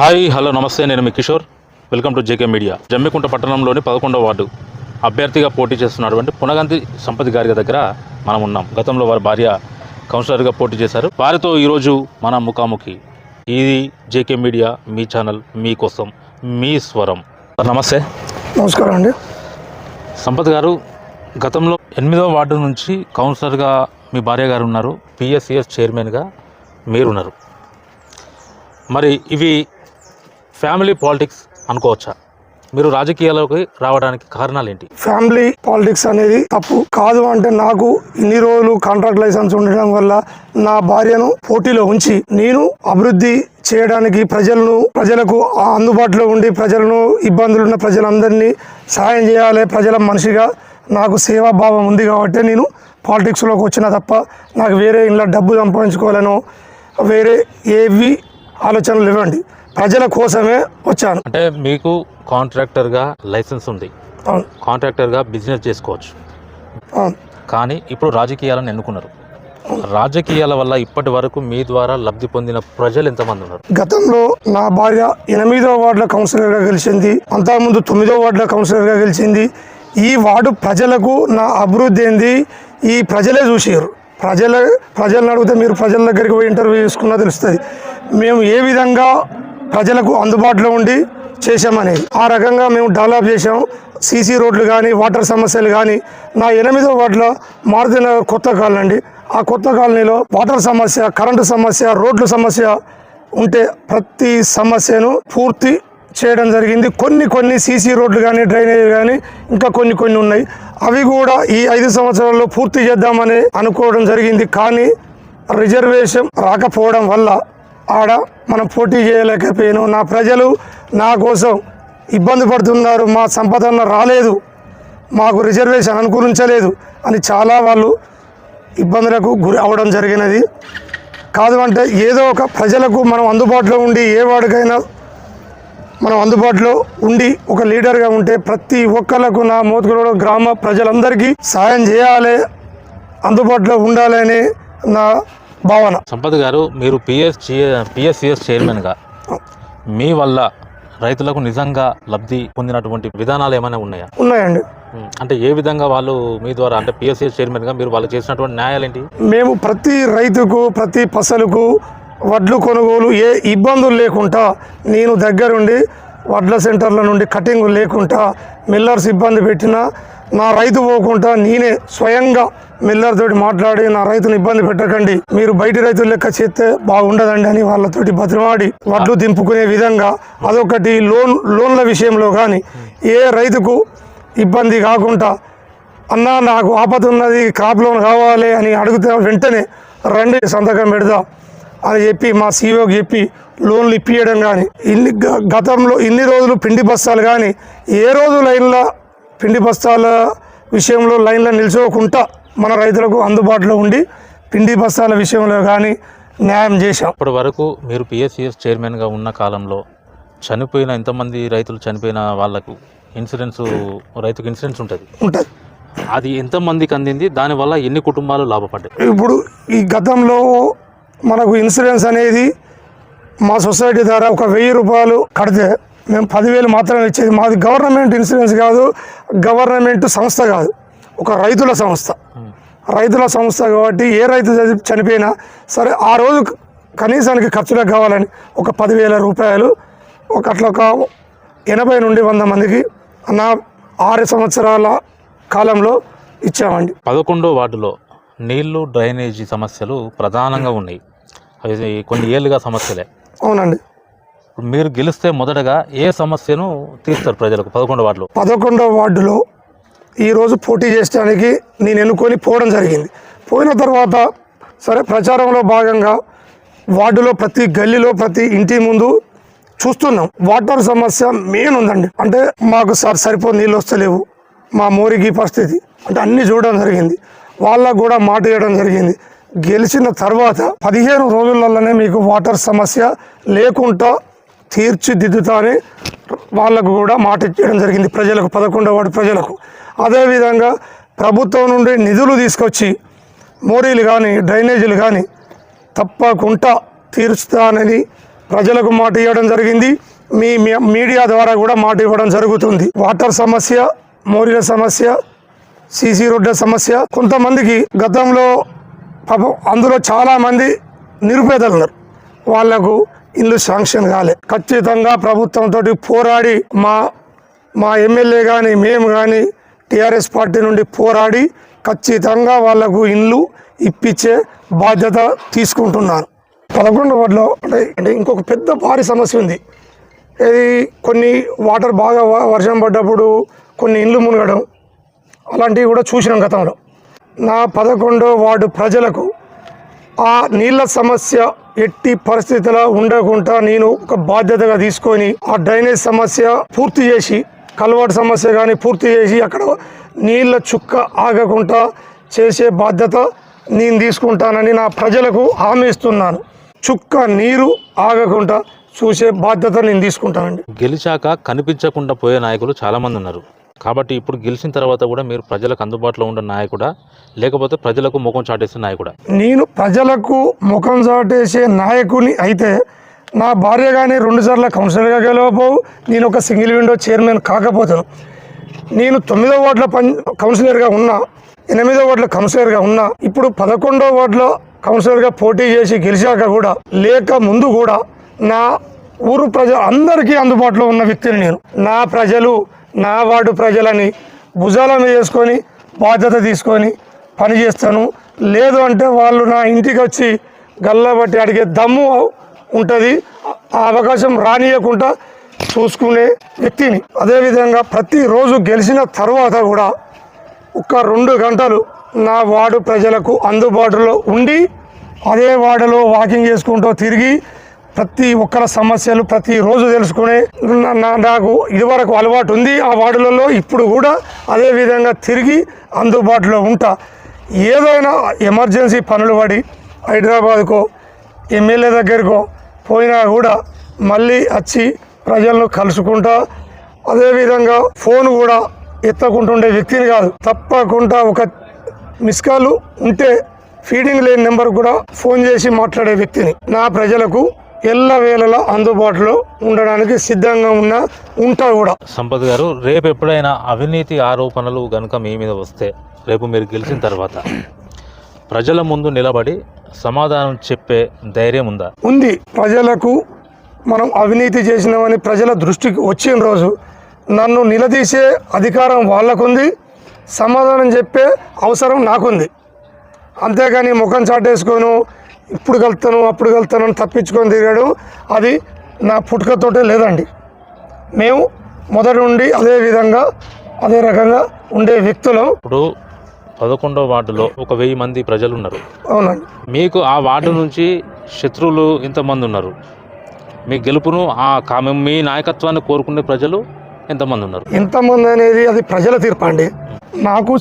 Hi hello నమస్తే నేను మీ Kishore. Welcome to JK media. Jammikunta పట్టణంలోని పదకొండవ వార్డు అభ్యర్థిగా పోటీ చేస్తున్నటువంటి పునగంతి సంపత్ గారి దగ్గర మనం ఉన్నాం. గతంలో వారి భార్య కౌన్సిలర్గా పోటీ చేశారు. వారితో ఈరోజు మన ముఖాముఖి. ఇది జేకే మీడియా మీ ఛానల్ మీకోసం మీ స్వరం. నమస్తే. నమస్కారం అండి. సంపత్ గారు గతంలో ఎనిమిదవ వార్డు నుంచి కౌన్సిలర్గా మీ భార్య గారు ఉన్నారు. పిఎస్సిఎస్ చైర్మన్గా మీరున్నారు. మరి ఇవి ఫ్యామిలీ పాలిటిక్స్ అనుకోవచ్చా? మీరు రాజకీయాల్లోకి రావడానికి కారణాలు ఏంటి ఫ్యామిలీ పాలిటిక్స్ అనేది తప్పు కాదు అంటే నాకు ఇన్ని రోజులు కాంట్రాక్ట్ లైసెన్స్ ఉండడం వల్ల నా భార్యను పోటీలో ఉంచి నేను అభివృద్ధి చేయడానికి ప్రజలను ప్రజలకు ఆ అందుబాటులో ఉండి ప్రజలను ఇబ్బందులు ఉన్న ప్రజలందరినీ సహాయం చేయాలి ప్రజల మనిషిగా నాకు సేవాభావం ఉంది కాబట్టి నేను పాలిటిక్స్లోకి వచ్చిన తప్ప నాకు వేరే ఇంట్లో డబ్బు సంపాదించుకోవాలను వేరే ఏవి ఆలోచనలు ఇవ్వండి ప్రజల కోసమే వచ్చాను. అంటే మీకు కాంట్రాక్టర్గా లైసెన్స్ ఉంది. కాంట్రాక్టర్గా బిజినెస్ చేసుకోవచ్చు. కానీ ఇప్పుడు రాజకీయాలను ఎన్నుకున్నారు. రాజకీయాల వల్ల ఇప్పటి వరకు మీ ద్వారా లబ్ధి పొందిన ప్రజలు ఎంతమంది ఉన్నారు? గతంలో నా భార్య ఎనిమిదో వార్డుల కౌన్సిలర్గా గెలిచింది. అంతకుముందు తొమ్మిదో వార్డుల కౌన్సిలర్గా గెలిచింది. ఈ వార్డు ప్రజలకు నా అభివృద్ధి ఏంది? ఈ ప్రజలే చూసారు ప్రజల ప్రజలను అడిగితే మీరు ప్రజల దగ్గరికి పోయి ఇంటర్వ్యూ చేసుకున్నా తెలుస్తుంది. మేము ఏ విధంగా ప్రజలకు అందుబాటులో ఉండి చేశామనేది ఆ రకంగా మేము డెవలప్ చేసాం సీసీ రోడ్లు కానీ వాటర్ సమస్యలు కానీ నా ఎనిమిదో వార్డులో మారుతినగర్ కొత్త కాలనీ ఆ కొత్త కాలనీలో వాటర్ సమస్య కరెంటు సమస్య రోడ్ల సమస్య ఉంటే ప్రతి సమస్యను పూర్తి చేయడం జరిగింది. కొన్ని కొన్ని సీసీ రోడ్లు కానీ డ్రైనేజ్ కానీ ఇంకా కొన్ని కొన్ని ఉన్నాయి. అవి కూడా ఈ ఐదు సంవత్సరాల్లో పూర్తి చేద్దామని అనుకోవడం జరిగింది. కానీ రిజర్వేషన్ రాకపోవడం వల్ల ఆడ మనం పోటీ చేయలేకపోయాను. నా ప్రజలు నా కోసం ఇబ్బంది పడుతున్నారు. మా సంపదన రాలేదు. మాకు రిజర్వేషన్ అనుకూలించలేదు అని చాలా వాళ్ళు ఇబ్బందులకు గురి అవడం జరిగినది. కాదు అంటే ఏదో ఒక ప్రజలకు మనం అందుబాటులో ఉండి ఏ వాడికైనా మనం అందుబాటులో ఉండి ఒక లీడర్గా ఉంటే ప్రతి ఒక్కళ్ళకు నా మోతుకులో గ్రామ ప్రజలందరికీ సాయం చేయాలి అందుబాటులో ఉండాలి నా భావన. సంపత్ గారు మీరు పిఎస్ పిఎస్సిఎస్ చైర్మన్గా మీ వల్ల రైతులకు నిజంగా లబ్ధి పొందినటువంటి విధానాలు ఏమైనా ఉన్నాయా? ఉన్నాయండి. అంటే ఏ విధంగా వాళ్ళు మీ ద్వారా అంటే పిఎస్సిఎస్ చైర్మన్గా మీరు వాళ్ళు చేసినటువంటి న్యాయాలు ఏంటి? మేము ప్రతి రైతుకు ప్రతి పసలకు వడ్లు కొనుగోలు ఏ ఇబ్బందులు లేకుండా నేను దగ్గరుండి వడ్ల సెంటర్ల నుండి కటింగ్ లేకుండా మిల్లర్స్ ఇబ్బంది పెట్టినా నా రైతు పోకుండా నేనే స్వయంగా మిల్లర్తోటి మాట్లాడి నా రైతును ఇబ్బంది పెట్టకండి. మీరు బయటి రైతుల లెక్క చేస్తే బాగుండదండి అని వాళ్ళతోటి బతిమాడి వడ్లు దింపుకునే విధంగా అదొకటి లోన్ లోన్ల విషయంలో కానీ ఏ రైతుకు ఇబ్బంది కాకుండా అన్నా నాకు ఆపద ఉన్నది క్రాప్ లోన్ కావాలి అని అడిగితే వెంటనే రండి సంతకం పెడదాం అని చెప్పి మా సీఓకి చెప్పి లోన్లు ఇప్పియడం కానీ ఇన్ని గ- గతంలో ఇన్ని రోజులు పిండి బస్తాలు కానీ ఏ రోజు లైన్లో పిండి బస్తాల విషయంలో లైన్లో నిల్చోకుండా మన రైతులకు అందుబాటులో ఉండి పిండి బస్తాల విషయంలో కానీ న్యాయం చేశాం. ఇప్పటి వరకు మీరు పిఎస్సిఎస్ చైర్మన్గా ఉన్న కాలంలో చనిపోయిన ఎంతమంది రైతులు చనిపోయిన వాళ్ళకు ఇన్సూరెన్స్ రైతుకు ఇన్సూరెన్స్ ఉంటుంది. ఉంటుంది. అది ఎంతమందికి అందింది? దానివల్ల ఎన్ని కుటుంబాలు లాభపడ్డాయి? ఇప్పుడు ఈ గతంలో మనకు ఇన్సూరెన్స్ అనేది మా సొసైటీ ద్వారా ఒక వెయ్యి రూపాయలు కడితే మేము పదివేలు మాత్రమే ఇచ్చేది. మాది గవర్నమెంట్ ఇన్సూరెన్స్ కాదు గవర్నమెంట్ సంస్థ కాదు. ఒక రైతుల సంస్థ. రైతుల సంస్థ కాబట్టి ఏ రైతు చని- చనిపోయినా సరే ఆ రోజు కనీసానికి ఖర్చులకు కావాలని ఒక పదివేల రూపాయలు ఒక అట్లా ఒక ఎనభై నుండి వంద మందికి నా ఆరు సంవత్సరాల కాలంలో ఇచ్చామండి. పదకొండో వార్డులో నీళ్ళు డ్రైనేజీ సమస్యలు ప్రధానంగా ఉన్నాయి. అవి కొన్ని ఏళ్ళుగా సమస్యలే. అవునండి. మీరు గెలిస్తే మొదటగా ఏ సమస్యను తీస్తారు ప్రజలకు పదకొండో వార్డులో? పదకొండవ వార్డులో ఈరోజు పోటీ చేసడానికి నేను ఎన్నుకొని పోవడం జరిగింది. పోయిన తర్వాత సరే ప్రచారంలో భాగంగా వార్డులో ప్రతి గల్లీలో ప్రతి ఇంటి ముందు చూస్తున్నాం. వాటర్ సమస్య మెయిన్ ఉందండి. అంటే మాకు సార్ సరిపో నీళ్ళు వస్తలేవు. మా మోరికి పరిస్థితి. అంటే అన్నీ చూడడం జరిగింది. వాళ్ళకు కూడా మాట ఇవ్వడం జరిగింది. గెలిచిన తర్వాత పదిహేను రోజులలోనే మీకు వాటర్ సమస్య లేకుండా తీర్చిదిద్దుతానే వాళ్ళకు వాళ్ళకు కూడా మాట ఇచ్చడం జరిగింది. ప్రజలకు పదకొండవ వార్డు ప్రజలకు. అదేవిధంగా ప్రభుత్వం నుండి నిధులు తీసుకొచ్చి మోరీలు కానీ డ్రైనేజీలు కానీ తప్పకుండా తీర్చుతానని ప్రజలకు మాట ఇవ్వడం జరిగింది. మీ మీడియా ద్వారా కూడా మాట ఇవ్వడం జరుగుతుంది. వాటర్ సమస్య మోరీల సమస్య సీసీ రోడ్ల సమస్య కొంతమందికి గతంలో పాపం అందులో చాలామంది నిరుపేదలు ఉన్నారు. వాళ్ళకు ఇల్లు శాంక్షన్ కాలే. ఖచ్చితంగా ప్రభుత్వంతో పోరాడి మా మా ఎమ్మెల్యే కానీ మేము కానీ టీఆర్ఎస్ పార్టీ నుండి పోరాడి ఖచ్చితంగా వాళ్ళకు ఇల్లు ఇప్పించే బాధ్యత తీసుకుంటున్నాను పదకొండు వాటిలో అంటే అంటే ఇంకొక పెద్ద భారీ సమస్య ఉంది. ఇది కొన్ని వాటర్ బాగా వ- వర్షం పడ్డప్పుడు కొన్ని ఇండ్లు మునగడం అలాంటివి కూడా చూసినాం గతంలో. నా పదకొండో వార్డు ప్రజలకు ఆ నీళ్ళ సమస్య ఎట్టి పరిస్థితిలో ఉండకుండా నేను ఒక బాధ్యతగా తీసుకొని ఆ డ్రైనేజ్ సమస్య పూర్తి చేసి కలవాటు సమస్య కానీ పూర్తి చేసి అక్కడ నీళ్ళ చుక్క ఆగకుండా చేసే బాధ్యత నేను తీసుకుంటానని నా ప్రజలకు హామీ ఇస్తున్నాను. చుక్క నీరు ఆగకుండా చూసే బాధ్యత నేను తీసుకుంటానండి. గెలిచాక కనిపించకుండా పోయే నాయకులు చాలామంది ఉన్నారు. కాబట్టి ఇప్పుడు గెలిచిన తర్వాత కూడా మీరు ప్రజలకు అందుబాటులో ఉన్న నాయకుడా? లేకపోతే ప్రజలకు ముఖం చాటేసే నాయకుడా? నేను ప్రజలకు ముఖం చాటేసే నాయకుని అయితే నా భార్య కానీ రెండుసార్లు కౌన్సిలర్గా గెలవబోవు నేను ఒక సింగిల్ విండో చైర్మన్ కాకపోతాను నేను తొమ్మిదో వార్డుల పం కౌన్సిలర్గా ఉన్నా ఎనిమిదో ఓట్ల కౌన్సిలర్గా ఉన్నా ఇప్పుడు పదకొండో వార్డులో కౌన్సిలర్గా పోటీ చేసి గెలిచాక కూడా లేక ముందు కూడా నా ఊరు ప్రజలు అందరికీ అందుబాటులో ఉన్న వ్యక్తిని నేను. నా ప్రజలు నా వార్డు ప్రజలని భుజాల మీద వేసుకొని బాధ్యత తీసుకొని పని చేస్తాను. లేదు అంటే వాళ్ళు నా ఇంటికి వచ్చి గల్లబట్టి అడిగే దమ్ము ఉంటుంది. ఆ అవకాశం రానియకుండా చూసుకునే వ్యక్తిని. అదేవిధంగా ప్రతిరోజు గెలిచిన తర్వాత కూడా ఒక రెండు గంటలు నా వార్డు ప్రజలకు అందుబాటులో ఉండి అదే వార్డులో వాకింగ్ చేసుకుంటూ తిరిగి ప్రతి ఒక్కరి సమస్యలు ప్రతిరోజు తెలుసుకునే నా- నాకు ఇదివరకు అలవాటు ఉంది ఆ వార్డులలో ఇప్పుడు కూడా అదే విధంగా తిరిగి అందుబాటులో ఉంటా. ఏదైనా ఎమర్జెన్సీ పనులు పడి హైదరాబాద్కో ఎమ్మెల్యే దగ్గరకో పోయినా కూడా మళ్ళీ వచ్చి ప్రజలను కలుసుకుంటా. అదేవిధంగా ఫోన్ కూడా ఎత్తకుంటుండే వ్యక్తిని కాదు. తప్పకుండా ఒక మిస్ కాల్ ఉంటే ఫీడింగ్ లేని నెంబర్ కూడా ఫోన్ చేసి మాట్లాడే వ్యక్తిని. నా ప్రజలకు ఎల్ల వేళలా అందుబాటులో ఉండడానికి సిద్ధంగా ఉన్న ఉంటా కూడా. సంపత్ గారు రేపు ఎప్పుడైనా అవినీతి ఆరోపణలు కనుక మీ మీద వస్తే రేపు మీరు గెలిచిన తర్వాత ప్రజల ముందు నిలబడి సమాధానం చెప్పే ధైర్యం ఉందా? ఉంది. ప్రజలకు మనం అవినీతి చేసినామని ప్రజల దృష్టికి వచ్చిన రోజు నన్ను నిలదీసే అధికారం వాళ్ళకుంది సమాధానం చెప్పే అవసరం నాకుంది. అంతేగాని ముఖం చాటేసుకోను ఇప్పుడు కలుతాను అప్పుడు కలుతాను అని తప్పించుకొని తిరగడం. అది నా పుట్టుకతోటే లేదండి. మేము మొదటి నుండి అదే విధంగా అదే రకంగా ఉండే వ్యక్తులం. ఇప్పుడు పదకొండవ వార్డులో ఒక వెయ్యి మంది ప్రజలు ఉన్నారు అవునండి. మీకు ఆ వార్డు నుంచి శత్రువులు ఇంతమంది ఉన్నారు? మీ గెలుపును ఆ కామె మీ నాయకత్వాన్ని కోరుకునే ప్రజలు ఎంతమంది ఉన్నారు? ఎంతమంది అనేది అది ప్రజల తీర్పు అండి నాకు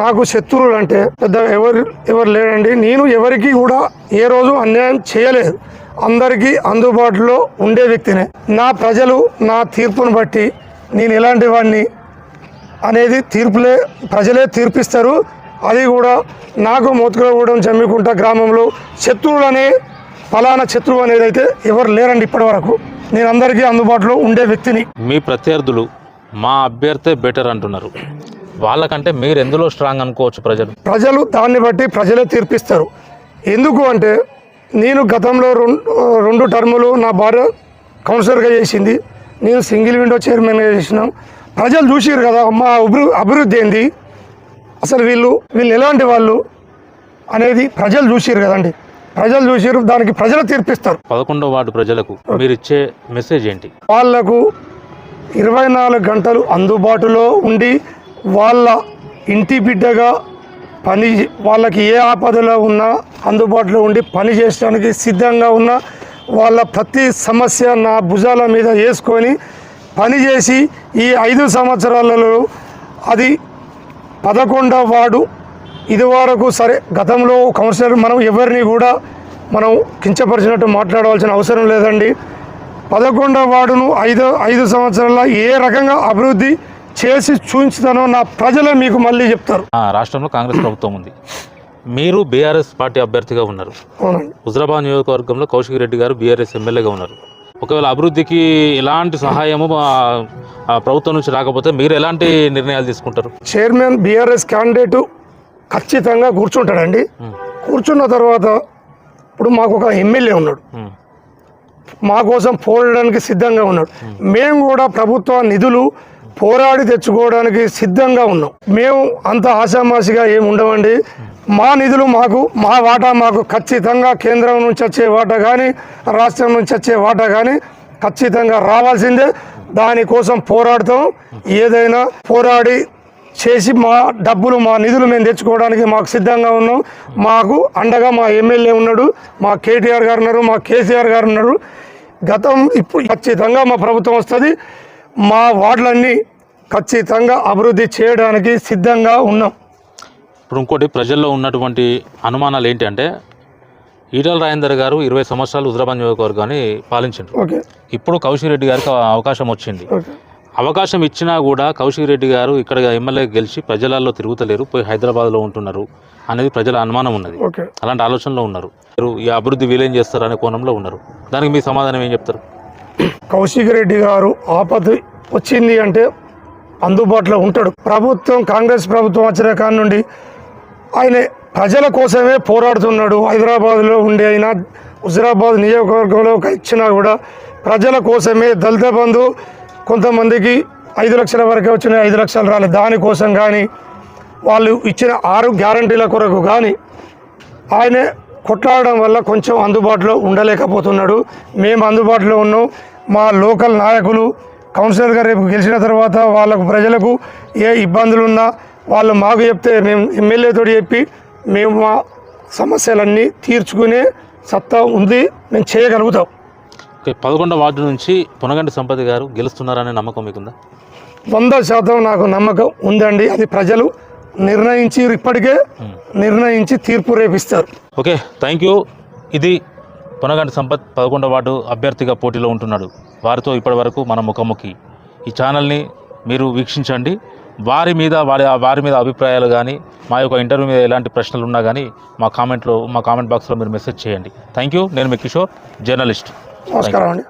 నాకు శత్రువులు అంటే పెద్ద ఎవరు ఎవరు లేరండి. నేను ఎవరికి కూడా ఏ రోజు అన్యాయం చేయలేదు. అందరికీ అందుబాటులో ఉండే వ్యక్తినే. నా ప్రజలు నా తీర్పును బట్టి నేను ఎలాంటి వాడిని అనేది తీర్పులే ప్రజలే తీర్పిస్తారు. అది కూడా నాకు మోతుకులగూడెం జమ్మికుంట గ్రామంలో శత్రువులు అనే ఫలానా శత్రువు అనేది అయితే ఎవరు లేరండి ఇప్పటి వరకు నేను అందరికీ అందుబాటులో ఉండే వ్యక్తిని. మీ ప్రత్యర్థులు మా అభ్యర్థే బెటర్ అంటున్నారు. వాళ్ళకంటే మీరు ఎందులో స్ట్రాంగ్ అనుకోవచ్చు ప్రజలు? ప్రజలు దాన్ని బట్టి ప్రజలే తీర్పిస్తారు. ఎందుకు అంటే నేను గతంలో రెండు రెండు టర్ములు నా భార్య కౌన్సిలర్గా చేసింది. నేను సింగిల్ విండో చైర్మన్గా చేసినాం. ప్రజలు చూసారు కదా మా అభివృ అభివృద్ధి ఏంది? అసలు వీళ్ళు వీళ్ళు ఎలాంటి వాళ్ళు అనేది ప్రజలు చూసారు కదండి. ప్రజలు చూసారు దానికి ప్రజలు తీర్పిస్తారు. పదకొండవ వార్డు ప్రజలకు మీరు ఇచ్చే మెసేజ్ ఏంటి? వాళ్ళకు ఇరవై నాలుగు గంటలు అందుబాటులో ఉండి వాళ్ళ ఇంటి బిడ్డగా పని వాళ్ళకి ఏ ఆపదలో ఉన్నా అందుబాటులో ఉండి పని చేయడానికి సిద్ధంగా ఉన్న వాళ్ళ ప్రతి సమస్య నా భుజాల మీద వేసుకొని పనిచేసి ఈ ఐదు సంవత్సరాలలో అది పదకొండవ వార్డు ఇదివరకు సరే గతంలో కౌన్సిలర్ మనం ఎవరిని కూడా మనం కించపరిచినట్టు మాట్లాడవలసిన అవసరం లేదండి. పదకొండవ వార్డును ఐదు ఐదు సంవత్సరాల ఏ రకంగా అభివృద్ధి చేసి చూపించుతానో నా ప్రజలే మీకు మళ్ళీ చెప్తారు. ఆ, రాష్ట్రంలో కాంగ్రెస్ ప్రభుత్వం ఉంది. మీరు బీఆర్ఎస్ పార్టీ అభ్యర్థిగా ఉన్నారు. హుజరాబాద్ నియోజకవర్గంలో కౌశిక్ రెడ్డి గారు బీఆర్ఎస్ ఎమ్మెల్యేగా ఉన్నారు. ఒకవేళ అభివృద్ధికి ఎలాంటి సహాయము ప్రభుత్వం నుంచి రాకపోతే మీరు ఎలాంటి నిర్ణయాలు తీసుకుంటారు? చైర్మన్ బీఆర్ఎస్ క్యాండిడేట్ ఖచ్చితంగా కూర్చుంటాడండి. కూర్చున్న తర్వాత ఇప్పుడు మాకు ఒక ఎమ్మెల్యే ఉన్నాడు. మా కోసం పోరాడడానికి సిద్ధంగా ఉన్నాడు. మేము కూడా ప్రభుత్వ నిధులు పోరాడి తెచ్చుకోవడానికి సిద్ధంగా ఉన్నాం. మేము అంత ఆశామాషిగా ఏమి ఉండవండి. మా నిధులు మాకు మా వాటా మాకు ఖచ్చితంగా కేంద్రం నుంచి వచ్చే వాటా కానీ రాష్ట్రం నుంచి వచ్చే వాటా కానీ ఖచ్చితంగా రావాల్సిందే. దానికోసం పోరాడతాం. ఏదైనా పోరాడి చేసి మా డబ్బులు మా నిధులు మేము తెచ్చుకోవడానికి మాకు సిద్ధంగా ఉన్నాం. మాకు అండగా మా ఎమ్మెల్యే ఉన్నాడు మా కేటీఆర్ గారు ఉన్నారు మా కేసీఆర్ గారు ఉన్నారు. గతం ఇప్పుడు ఖచ్చితంగా మా ప్రభుత్వం వస్తుంది. మా వార్డులన్నీ ఖచ్చితంగా అభివృద్ధి చేయడానికి సిద్ధంగా ఉన్నాం. ఇప్పుడు ఇంకోటి ప్రజల్లో ఉన్నటువంటి అనుమానాలు ఏంటి అంటే ఈటల రాజేందర్ గారు ఇరవై సంవత్సరాలు హుజరాబాద్ నియోజకవర్గాన్ని పాలించారు ఓకే. ఇప్పుడు కౌశిక్ రెడ్డి గారికి అవకాశం వచ్చింది. అవకాశం ఇచ్చినా కూడా కౌశిక్ రెడ్డి గారు ఇక్కడ ఎమ్మెల్యే గెలిచి ప్రజలలో తిరుగుతలేరు పోయి హైదరాబాద్లో ఉంటున్నారు అనేది ప్రజల అనుమానం ఉన్నది. అలాంటి ఆలోచనలో ఉన్నారు. మీరు ఈ అభివృద్ధి వీలేం చేస్తారు అనే కోణంలో ఉన్నారు. దానికి మీ సమాధానం ఏం చెప్తారు? కౌశిక్ రెడ్డి గారు ఆపద వచ్చింది అంటే అందుబాటులో ఉంటాడు. ప్రభుత్వం కాంగ్రెస్ ప్రభుత్వం వచ్చిన కాడి నుండి ఆయన ప్రజల కోసమే పోరాడుతున్నాడు. హైదరాబాద్లో ఉండి అయినా హుజరాబాద్ నియోజకవర్గంలో ఇచ్చినా కూడా ప్రజల కోసమే దళిత బంధు కొంతమందికి ఐదు లక్షల వరకే వచ్చిన ఐదు లక్షలు రాలేదు దానికోసం కానీ వాళ్ళు ఇచ్చిన ఆరు గ్యారంటీల కొరకు కానీ ఆయనే కొట్లాడడం వల్ల కొంచెం అందుబాటులో ఉండలేకపోతున్నాడు. మేము అందుబాటులో ఉన్నాం. మా లోకల్ నాయకులు కౌన్సిలర్ గారు రేపు గెలిచిన తర్వాత వాళ్ళకు ప్రజలకు ఏ ఇబ్బందులు ఉన్నా వాళ్ళు మాకు చెప్తే మేము ఎమ్మెల్యేతో చెప్పి మేము మా సమస్యలన్నీ తీర్చుకునే సత్తా ఉంది మేము చేయగలుగుతాం. ఓకే పదకొండవ వార్డు నుంచి పునగంటి సంపతి గారు గెలుస్తున్నారనే నమ్మకం మీకుందా? వంద శాతం నాకు నమ్మకం ఉందండి. అది ప్రజలు నిర్ణయించి ఇప్పటికే నిర్ణయించి తీర్పు రేపిస్తారు. Okay thank you. ఇది పునగంటి సంపత్ పదకొండవ వార్డు అభ్యర్థిగా పోటీలో ఉంటున్నాడు. వారితో ఇప్పటివరకు మన ముఖాముఖి. ఈ ఛానల్ని మీరు వీక్షించండి. వారి మీద వారి వారి మీద అభిప్రాయాలు కానీ మా యొక్క ఇంటర్వ్యూ మీద ఎలాంటి ప్రశ్నలు ఉన్నా కానీ మా కామెంట్లో మా కామెంట్ బాక్స్లో మీరు మెసేజ్ చేయండి. థ్యాంక్ యూ నేను మీ కిషోర్ జర్నలిస్ట్. నమస్కారం అండి.